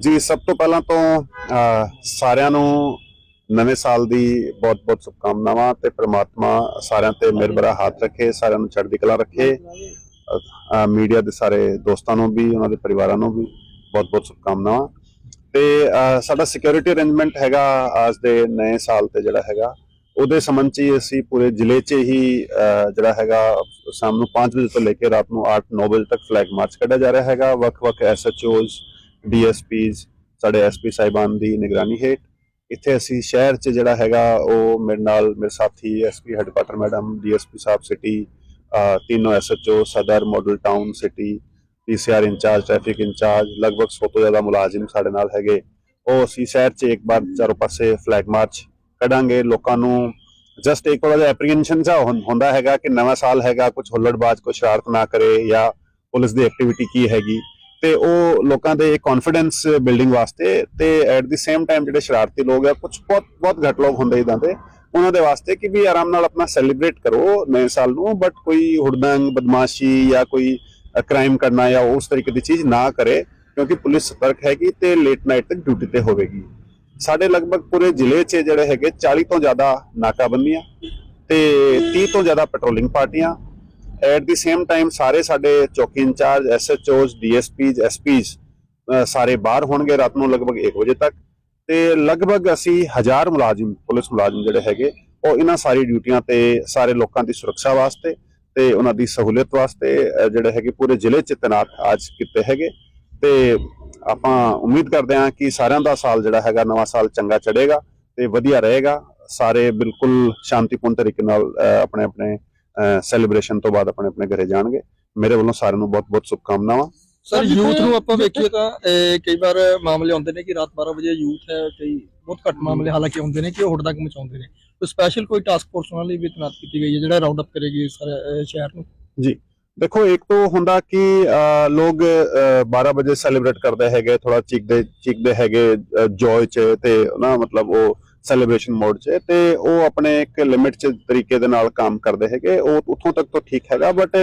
ਜੀ ਸਭ ਤੋਂ ਪਹਿਲਾਂ ਤੋਂ ਸਾਰਿਆਂ ਨੂੰ ਨਵੇਂ ਸਾਲ ਦੀ ਬਹੁਤ-ਬਹੁਤ ਸ਼ੁਭਕਾਮਨਾਵਾਂ ਤੇ ਪ੍ਰਮਾਤਮਾ ਸਾਰਿਆਂ ਤੇ ਮਿਹਰਬਰਾ ਹੱਥ ਰੱਖੇ ਸਾਰਿਆਂ ਨੂੰ ਚੜ੍ਹਦੀ ਕਲਾ ਰੱਖੇ। ਮੀਡੀਆ ਦੇ ਸਾਰੇ ਦੋਸਤਾਂ ਨੂੰ ਵੀ ਉਹਨਾਂ ਦੇ ਪਰਿਵਾਰਾਂ ਨੂੰ ਵੀ ਬਹੁਤ-ਬਹੁਤ ਸ਼ੁਭਕਾਮਨਾਵਾਂ। ਤੇ ਸਾਡਾ ਸਿਕਿਉਰਿਟੀ ਅਰੇਂਜਮੈਂਟ ਹੈਗਾ ਅੱਜ ਦੇ ਨਵੇਂ ਸਾਲ ਤੇ ਜਿਹੜਾ ਹੈਗਾ ਉਹਦੇ ਸੰਬੰਧ ਚ ਹੀ ਅਸੀਂ ਪੂਰੇ ਜ਼ਿਲ੍ਹੇ 'ਚ ਹੀ ਜਿਹੜਾ ਹੈਗਾ ਸ਼ਾਮ ਨੂੰ 5 ਵਜੇ ਤੋਂ ਲੈ ਕੇ ਰਾਤ ਨੂੰ 8-9 ਵਜੇ ਤੱਕ ਫਲੈਗ ਮਾਰਚ ਕੱਢਿਆ ਜਾ ਰਿਹਾ ਹੈਗਾ। ਵੱਖ-ਵੱਖ ਐਸਐਚਓਜ਼ ਡੀਐਸਪੀਜ਼ ਸਾਡੇ ਐਸਪੀ ਸਾਹਿਬਾਨ ਦੀ ਨਿਗਰਾਨੀ ਹੇਠ। ਇੱਥੇ ਅਸੀਂ ਸ਼ਹਿਰ 'ਚ ਜਿਹੜਾ ਹੈਗਾ, ਉਹ ਮੇਰੇ ਨਾਲ ਮੇਰੇ ਸਾਥੀ SP headquarter madam DSP sahib city ਤਿੰਨੋਂ SHO Sadar model town city PCR in charge traffic in charge, ਲਗਭਗ 100 ਤੋਂ ਜ਼ਿਆਦਾ ਮੁਲਾਜ਼ਮ ਸਾਡੇ ਨਾਲ ਹੈਗੇ। ਉਹ ਅਸੀਂ ਸ਼ਹਿਰ 'ਚ ਇੱਕ ਵਾਰ ਚਾਰੋਂ ਪਾਸੇ ਫਲੈਗ ਮਾਰਚ ਕੱਢਾਂਗੇ। ਲੋਕਾਂ ਨੂੰ ਜਸਟ ਇੱਕ ਵਾਰ ਐਪਰੀਹੈਂਸ਼ਨ ਸਾ ਹੁੰਦਾ ਹੈਗਾ ਕਿ ਨਵਾਂ ਸਾਲ ਹੈਗਾ ਕੁਝ ਹੁੱਲੜਬਾਜ਼, ਕੋਈ ਸ਼ਰਾਰਤ ਨਾ ਕਰੇ ਜਾਂ ਪੁਲਿਸ ਦੀ ਐਕਟੀਵਿਟੀ ਕੀ ਹੈਗੀ। ਤੇ ਉਹ ਲੋਕਾਂ ਦੇ ਕੌਨਫੀਡੈਂਸ ਬਿਲਡਿੰਗ ਵਾਸਤੇ ਤੇ ਐਟ ਦੀ ਸੇਮ ਟਾਈਮ ਜਿਹੜੇ ਸ਼ਰਾਰਤੀ ਲੋਕ ਆ ਕੁਝ ਬਹੁਤ ਬਹੁਤ ਘੱਟ ਲੋਕ ਹੁੰਦੇ ਇਦਾਂ ਦੇ, ਉਹਨਾਂ ਦੇ ਵਾਸਤੇ ਕਿ ਵੀ ਆਰਾਮ ਨਾਲ ਆਪਣਾ ਸੈਲੀਬ੍ਰੇਟ ਕਰੋ ਨਵੇਂ ਸਾਲ ਨੂੰ ਬਟ ਕੋਈ ਹੁੜਦੰਗ, ਬਦਮਾਸ਼ੀ ਜਾਂ ਕੋਈ ਕ੍ਰਾਈਮ ਕਰਨਾ ਜਾਂ ਉਸ ਤਰੀਕੇ ਦੀ ਚੀਜ਼ ਨਾ ਕਰੇ, ਕਿਉਂਕਿ ਪੁਲਿਸ ਸਤਰਕ ਹੈਗੀ ਤੇ ਲੇਟ ਨਾਈਟ ਤੱਕ ਡਿਊਟੀ ਤੇ ਹੋਵੇਗੀ। ਸਾਡੇ ਲਗਭਗ ਪੂਰੇ ਜ਼ਿਲ੍ਹੇ 'ਚ ਜਿਹੜੇ ਹੈਗੇ 40 ਤੋਂ ਜ਼ਿਆਦਾ ਨਾਕਾਬੰਦੀਆਂ ਤੇ 30 ਤੋਂ ਜ਼ਿਆਦਾ ਪੈਟਰੋਲਿੰਗ ਪਾਰਟੀਆਂ ਐਟ ਦੀ ਸੇਮ ਟਾਈਮ ਸਾਰੇ ਸਾਡੇ ਚੌਕੀ ਇੰਚਾਰਜ, ਐਸਐਚਓਜ਼, ਡੀਐਸਪੀਜ਼, ਐਸਪੀਜ਼ ਸਾਰੇ ਬਾਹਰ ਹੋਣਗੇ ਰਾਤ ਨੂੰ ਲਗਭਗ 1 ਵਜੇ ਤੱਕ। ਤੇ ਲਗਭਗ ਅਸੀਂ ਹਜ਼ਾਰ ਮੁਲਾਜ਼ਮ, ਪੁਲਿਸ ਮੁਲਾਜ਼ਮ ਜਿਹੜੇ ਹੈਗੇ, ਉਹ ਇਹਨਾਂ ਸਾਰੀ ਡਿਊਟੀਆਂ ਤੇ ਸਾਰੇ ਲੋਕਾਂ ਦੀ ਸੁਰੱਖਿਆ ਵਾਸਤੇ ਤੇ ਉਹਨਾਂ ਦੀ ਸਹੂਲਤ ਵਾਸਤੇ ਜਿਹੜੇ ਹੈਗੇ ਪੂਰੇ ਜ਼ਿਲ੍ਹੇ 'ਚ ਤੈਨਾਤ ਅੱਜ ਕੀਤੇ ਹੈਗੇ। ਤੇ ਆਪਾਂ ਉਮੀਦ ਕਰਦੇ ਹਾਂ ਕਿ ਸਾਰਿਆਂ ਦਾ ਸਾਲ ਜਿਹੜਾ ਹੈਗਾ, ਨਵਾਂ ਸਾਲ ਚੰਗਾ ਚੜ੍ਹੇਗਾ ਤੇ ਵਧੀਆ ਰਹੇਗਾ। ਸਾਰੇ ਬਿਲਕੁਲ ਸ਼ਾਂਤੀਪੂਰਨ ਤਰੀਕੇ ਨਾਲ ਆਪਣੇ ਆਪਣੇ ਸੈਲੀਬ੍ਰੇਸ਼ਨ ਤੋਂ ਬਾਅਦ ਆਪਣੇ ਆਪਣੇ ਘਰੇ ਜਾਣਗੇ। ਮੇਰੇ ਵੱਲੋਂ ਸਾਰਿਆਂ ਨੂੰ ਬਹੁਤ ਬਹੁਤ ਸ਼ੁਭਕਾਮਨਾਵਾਂ। ਸਰ ਯੂਥ ਨੂੰ ਆਪਾਂ ਵੇਖੀਏ ਤਾਂ ਇਹ ਕਈ ਵਾਰ ਮਾਮਲੇ ਆਉਂਦੇ ਨੇ ਕਿ ਰਾਤ 12 ਵਜੇ ਯੂਥ ਹੈ ਕਈ ਬਹੁਤ ਘੱਟ ਮਾਮਲੇ ਹਾਲਾਂਕਿ ਆਉਂਦੇ ਨੇ ਕਿ ਉਹ ਹੁੜਦੰਗ ਮਚਾਉਂਦੇ ਨੇ। ਕੋਈ ਸਪੈਸ਼ਲ ਕੋਈ ਟਾਸਕ ਫੋਰਸ ਉਹਨਾਂ ਲਈ ਵੀ ਤੈਨਾਤ ਕੀਤੀ ਗਈ ਹੈ ਜਿਹੜਾ ਰਾਉਂਡ ਅਪ ਕਰੇਗੀ ਸਾਰੇ ਸ਼ਹਿਰ ਨੂੰ? ਦੇਖੋ ਇੱਕ ਤੋਂ ਹੁੰਦਾ ਕਿ ਲੋਕ ਅਹ, 12 ਵਜੇ ਸੈਲੀਬ੍ਰੇਟ ਕਰਦੇ ਹੈਗੇ ਥੋੜਾ ਚੀਕਦੇ ਚੀਕਦੇ ਹੈਗੇ ਜੋਏ ਚ ਤੇ ਨਾ ਮਤਲਬ ਉਹ ਸੈਲੀਬ੍ਰੇਸ਼ਨ ਮੋਡ ਚ ਤੇ ਉਹ ਆਪਣੇ ਇੱਕ ਲਿਮਿਟ ਚ ਤਰੀਕੇ ਦੇ ਨਾਲ ਕੰਮ ਕਰਦੇ ਹੈਗੇ। ਉਹ ਉੱਥੋਂ ਤੱਕ ਤਾਂ ਠੀਕ ਹੈਗਾ ਬਟ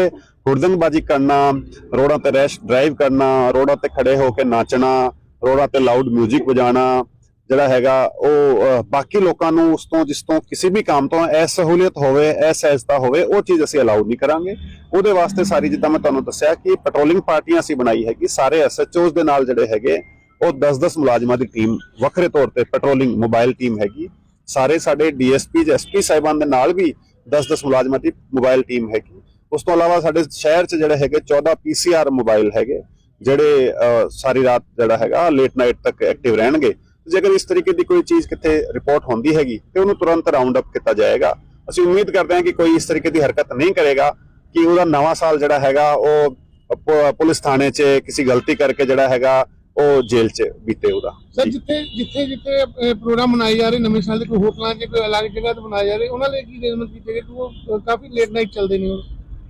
ਹੁੜਦੰਗਬਾਜ਼ੀ ਕਰਨਾ ਰੋਡਾਂ ਤੇ ਰੈਸ਼ ਡਰਾਈਵ ਕਰਨਾ ਰੋਡਾਂ ਤੇ ਖੜੇ ਹੋ ਕੇ ਨਾਚਣਾ ਰੋਡਾਂ ਤੇ ਲਾਊਡ 뮤직 ਵਜਾਉਣਾ ਜਿਹੜਾ ਹੈਗਾ ਉਹ ਬਾਕੀ ਲੋਕਾਂ ਨੂੰ ਉਸ ਤੋਂ, ਜਿਸ ਤੋਂ ਕਿਸੇ ਵੀ ਕੰਮ ਤੋਂ ਇਹ ਸਹੂਲੀਅਤ ਹੋਵੇ, ਇਹ ਸਹਿਜਤਾ ਹੋਵੇ, ਉਹ ਚੀਜ਼ ਅਸੀਂ ਅਲਾਉ ਨਹੀਂ ਕਰਾਂਗੇ। ਉਹਦੇ ਵਾਸਤੇ ਸਾਰੀ, ਜਿੱਦਾਂ ਮੈਂ ਤੁਹਾਨੂੰ ਦੱਸਿਆ ਕਿ ਪੈਟਰੋਲਿੰਗ ਪਾਰਟੀਆਂ ਅਸੀਂ ਬਣਾਈ ਹੈਗੀ, ਸਾਰੇ ਐਸਐਚਓਜ਼ ਦੇ ਨਾਲ ਜਿਹੜੇ ਹੈਗੇ ਉਹ 10-10 ਮੁਲਾਜ਼ਮਾਂ ਦੀ ਟੀਮ ਵੱਖਰੇ ਤੌਰ ਤੇ ਪੈਟਰੋਲਿੰਗ ਮੋਬਾਈਲ ਟੀਮ ਹੈਗੀ। ਸਾਰੇ ਸਾਡੇ ਡੀਐਸਪੀ ਐਸਪੀ ਸਾਹਿਬਾਨ ਦੇ ਨਾਲ ਵੀ 10-10 ਮੁਲਾਜ਼ਮਾਂ ਦੀ ਮੋਬਾਈਲ ਟੀਮ ਹੈਗੀ। ਉਸ ਤੋਂ ਇਲਾਵਾ ਸਾਡੇ ਸ਼ਹਿਰ 'ਚ ਜਿਹੜੇ ਹੈਗੇ 14 ਪੀਸੀਆਰ ਮੋਬਾਈਲ ਹੈਗੇ, ਜਿਹੜੇ ਸਾਰੀ ਰਾਤ ਜਿਹੜਾ ਹੈਗਾ ਲੇਟ ਨਾਈਟ ਤੱਕ ਐਕਟਿਵ ਰਹਿਣਗੇ। ਜੇਕਰ ਇਸ ਤਰੀਕੇ ਦੀ ਕੋਈ ਚੀਜ਼ ਕਿਤੇ ਰਿਪੋਰਟ ਹੁੰਦੀ ਹੈਗੀ, ਤੇ ਉਹਨੂੰ ਤੁਰੰਤ ਰਾਉਂਡ ਅਪ ਕੀਤਾ ਜਾਏਗਾ। ਅਸੀਂ ਉਮੀਦ ਕਰਦੇ ਹਾਂ ਕਿ ਕੋਈ ਇਸ ਤਰੀਕੇ ਦੀ ਹਰਕਤ ਨਹੀਂ ਕਰੇਗਾ, ਕਿ ਉਹਦਾ ਨਵਾਂ ਸਾਲ ਜਿਹੜਾ ਹੈਗਾ, ਉਹ ਪੁਲਿਸ ਥਾਣੇ 'ਚ ਕਿਸੇ ਗਲਤੀ ਕਰਕੇ ਜਿਹੜਾ ਹੈਗਾ ਉਹ ਜੇਲ੍ਹ 'ਚ ਬੀਤੇ ਉਹਦਾ। ਸਰ ਜਿੱਥੇ ਜਿੱਥੇ ਜਿੱਥੇ ਪ੍ਰੋਗਰਾਮ ਮਨਾਏ ਜਾ ਰਹੇ ਨਵੇਂ ਸਾਲ ਦੇ ਕੋਈ ਹੋਟਲਾਂ 'ਚ ਕੋਈ ਅਲੱਗ ਜਗ੍ਹਾ ਤੇ ਮਨਾਏ ਜਾ ਰਹੇ ਉਹਨਾਂ ਲਈ ਕੀ ਅਰੇਂਜਮੈਂਟ ਕੀਤੇ ਗਏ? ਉਹ ਕਾਫੀ ਲੇਟ ਨਾਈਟ ਚੱਲਦੇ ਨੇ ਉਹ।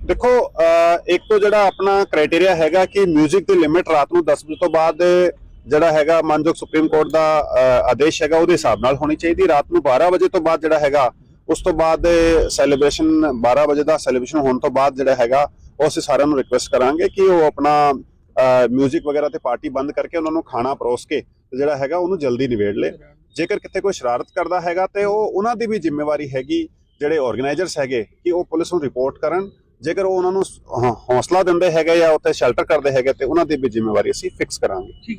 ਦੇਖੋ ਇੱਕ ਤੋਂ ਜਿਹੜਾ ਆਪਣਾ ਕ੍ਰਾਈਟੇਰੀਆ ਹੈਗਾ ਕਿ 뮤직 ਦੀ ਲਿਮਿਟ ਰਾਤ ਨੂੰ 10 ਵਜੇ ਤੋਂ ਬਾਅਦ ਜਿਹੜਾ ਹੈਗਾ ਮਾਨਯੋਗ ਸੁਪਰੀਮ ਕੋਰਟ ਦਾ ਆਦੇਸ਼ ਹੈਗਾ ਉਹਦੇ ਹਿਸਾਬ ਨਾਲ ਹੋਣੀ ਚਾਹੀਦੀ। ਰਾਤ ਨੂੰ 12 ਵਜੇ ਤੋਂ ਬਾਅਦ ਜਿਹੜਾ ਹੈਗਾ ਉਸ ਤੋਂ ਬਾਅਦ ਸੈਲੀਬ੍ਰੇਸ਼ਨ 12 ਵਜੇ ਦਾ ਸੈਲੀਬ੍ਰੇਸ਼ਨ ਹੋਣ ਤੋਂ ਬਾਅਦ ਜਿਹੜਾ ਹੈਗਾ ਉਹ ਅਸੀਂ ਸਾਰਿਆਂ ਨੂੰ ਰਿਕੁਐਸਟ ਕਰਾਂਗੇ ਕਿ ਉਹ ਆਪਣਾ 뮤직 ਵਗੈਰਾ ਤੇ ਪਾਰਟੀ ਬੰਦ ਕਰਕੇ ਉਹਨਾਂ ਨੂੰ ਖਾਣਾ ਪਰੋਸ ਕੇ ਜਿਹੜਾ ਹੈਗਾ ਉਹਨੂੰ ਜਲਦੀ ਨਿਬੇੜ ਲੇ। ਜੇਕਰ ਕਿਤੇ ਕੋਈ ਸ਼ਰਾਰਤ ਕਰਦਾ ਹੈਗਾ ਤੇ ਉਹ ਉਹਨਾਂ ਦੀ ਵੀ ਜ਼ਿੰਮੇਵਾਰੀ ਹੈਗੀ, ਜਿਹੜੇ ਆਰਗੇਨਾਈਜ਼ਰਸ ਹੈਗੇ, ਕਿ ਉਹ ਪੁਲਿਸ ਨੂੰ ਰਿਪੋਰਟ ਕਰਨ। ਜੇਕਰ ਉਹ ਉਹਨਾਂ ਨੂੰ ਹ- ਹੌਸਲਾ ਦਿੰਦੇ ਹੈਗੇ ਜਾਂ ਉੱਥੇ ਸ਼ੈਲਟਰ ਕਰਦੇ ਹੈਗੇ ਤੇ ਉਹਨਾਂ ਦੀ ਵੀ ਜ਼ਿੰਮੇਵਾਰੀ ਅਸੀਂ ਫਿਕਸ ਕਰਾਂਗੇ।